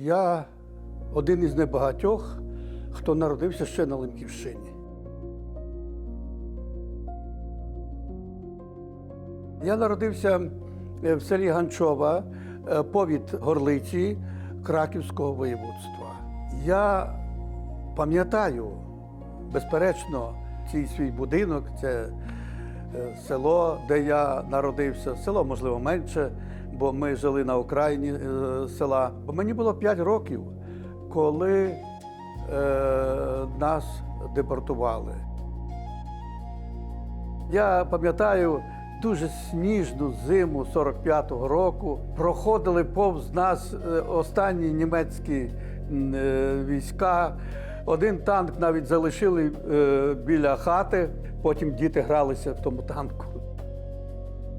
Я один із небагатьох, хто народився ще на Лемківщині. Я народився е, в селі Ганчова, е, повід Горлиці Краківського воєводства. Я пам'ятаю, безперечно, цей свій будинок, це село, де я народився. Село, можливо, менше, бо ми жили на окраїні е, села. Мені було 5 років, коли е, нас депортували. Я пам'ятаю дуже сніжну зиму 45-го року. Проходили повз нас е, останні німецькі е, війська. Один танк навіть залишили е, біля хати, потім діти гралися в тому танку.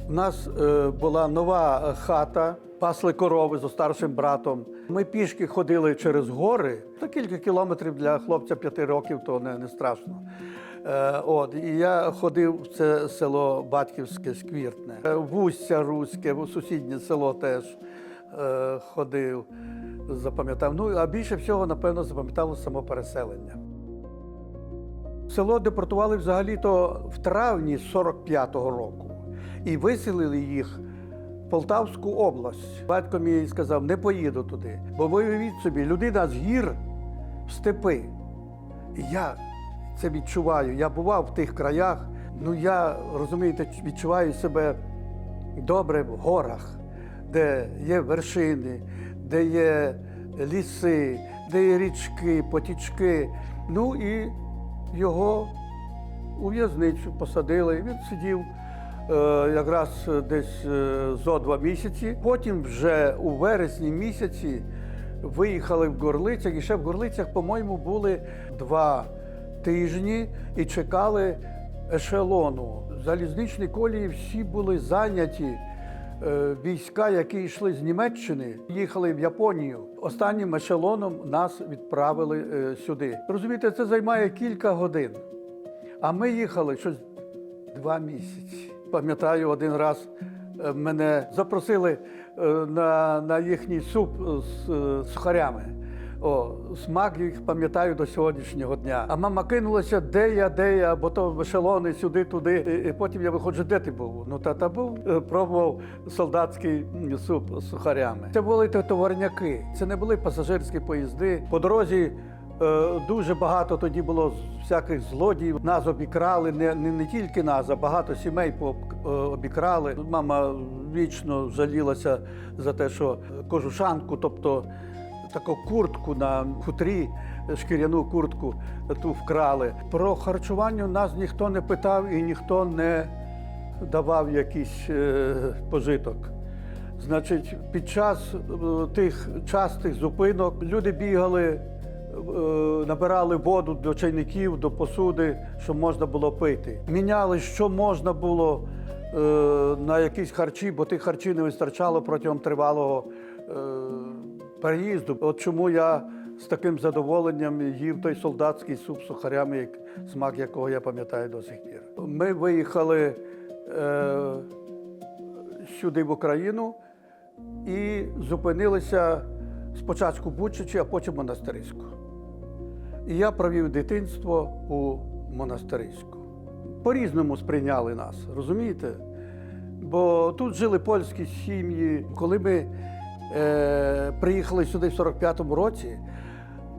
У нас е, була нова хата, пасли корови з старшим братом. Ми пішки ходили через гори. Та кілька кілометрів для хлопця п'яти років, то не, не страшно. Е, от, і я ходив в це село Батьківське Сквіртне, Е, в Устя Руське, сусіднє село теж е, ходив, запам'ятав. Ну, а більше всього, напевно, запам'ятало само переселення. Село депортували взагалі-то в травні 45-го року і виселили їх в Полтавську область. Батько мій сказав, не поїду туди, бо виявіть собі, людина з гір в степи. І я це відчуваю. Я бував в тих краях. Ну я розумієте, відчуваю себе добре в горах, де є вершини, де є ліси, де є річки, потічки. Ну і його у в'язницю посадили. Він сидів е, якраз десь е, зо два місяці. Потім вже у вересні місяці виїхали в Горлицях, і ще в Горлицях, по-моєму, були два тижні і чекали ешелону. Залізничні колії всі були зайняті. Е, Війська, які йшли з Німеччини, їхали в Японію. Останнім ешелоном нас відправили е, сюди. Розумієте, це займає кілька годин. А ми їхали щось два місяці. Пам'ятаю, один раз е, мене запросили на, на їхній суп з сухарями. О, смак їх пам'ятаю до сьогоднішнього дня. А мама кинулася, де я, де я, бо то ешелони сюди, туди. І, потім я виходжу, де ти був? Ну тата був, Е, пробував солдатський суп з сухарями. Це були то товарняки, це не були пасажирські поїзди. По дорозі е, дуже багато тоді було всяких злодіїв. Нас обікрали, не, не, не тільки нас, а багато сімей е, обікрали. Мама вічно жалілася за те, що кожушанку, тобто таку куртку на хутрі, шкіряну куртку ту вкрали. Про харчування нас ніхто не питав і ніхто не давав якийсь е, пожиток. Значить, під час е, тих частих зупинок люди бігали, е, набирали воду до чайників, до посуди, щоб можна було пити. Міняли, що можна було на якісь харчі, бо тих харчів не вистачало протягом тривалого переїзду. От чому я з таким задоволенням їв той солдатський суп з сухарями, смак якого я пам'ятаю до сих пір. Ми виїхали е, сюди в Україну і зупинилися спочатку в Бучачі, а потім в Монастириську. І я провів дитинство у Монастириську. По-різному сприйняли нас, розумієте? Бо тут жили польські сім'ї. Коли ми е, приїхали сюди в 45-му році,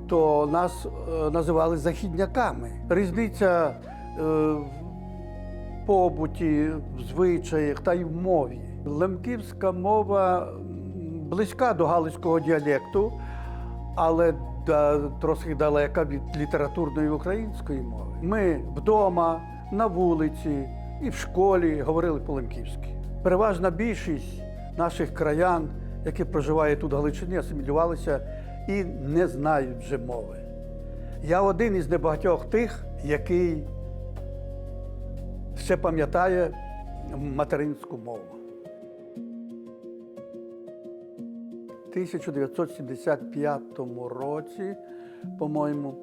то нас е, називали західняками. Різниця е, в побуті, в звичаях та й в мові. Лемківська мова близька до галицького діалекту, але да, трохи далека від літературної української мови. Ми вдома, на вулиці і в школі говорили по-лемківськи. Переважна більшість наших краян, які проживають тут в Галичині, асимілювалися і не знають вже мови. Я один із небагатьох тих, який ще пам'ятає материнську мову. 1975 році, по-моєму,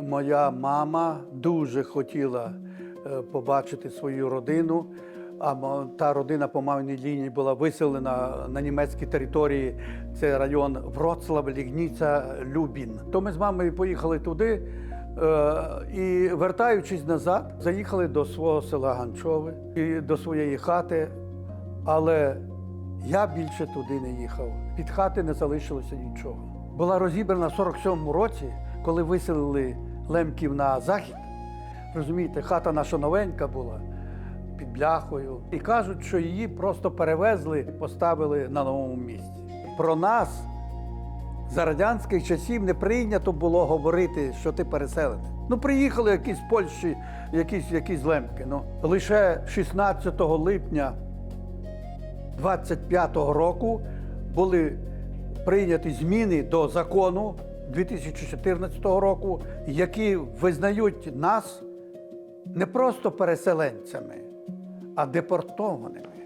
моя мама дуже хотіла е, побачити свою родину, А та родина по маминій лінії була виселена на німецькій території. Це район Вроцлав, Лігніця, Любін. То ми з мамою поїхали туди е, і, вертаючись назад, заїхали до свого села Ганчове і до своєї хати. Але я більше туди не їхав. Від хати не залишилося нічого. Була розібрана в 47-му році, коли виселили лемків на захід. Розумієте, хата наша новенька була під бляхою. І кажуть, що її просто перевезли поставили на новому місці. Про нас за радянських часів не прийнято було говорити, що ти переселений. Ну, приїхали якісь з Польщі, якісь, якісь лемки. Ну. Лише 16 липня 25-го року були прийняті зміни до закону 2014 року, які визнають нас не просто переселенцями, а депортованими.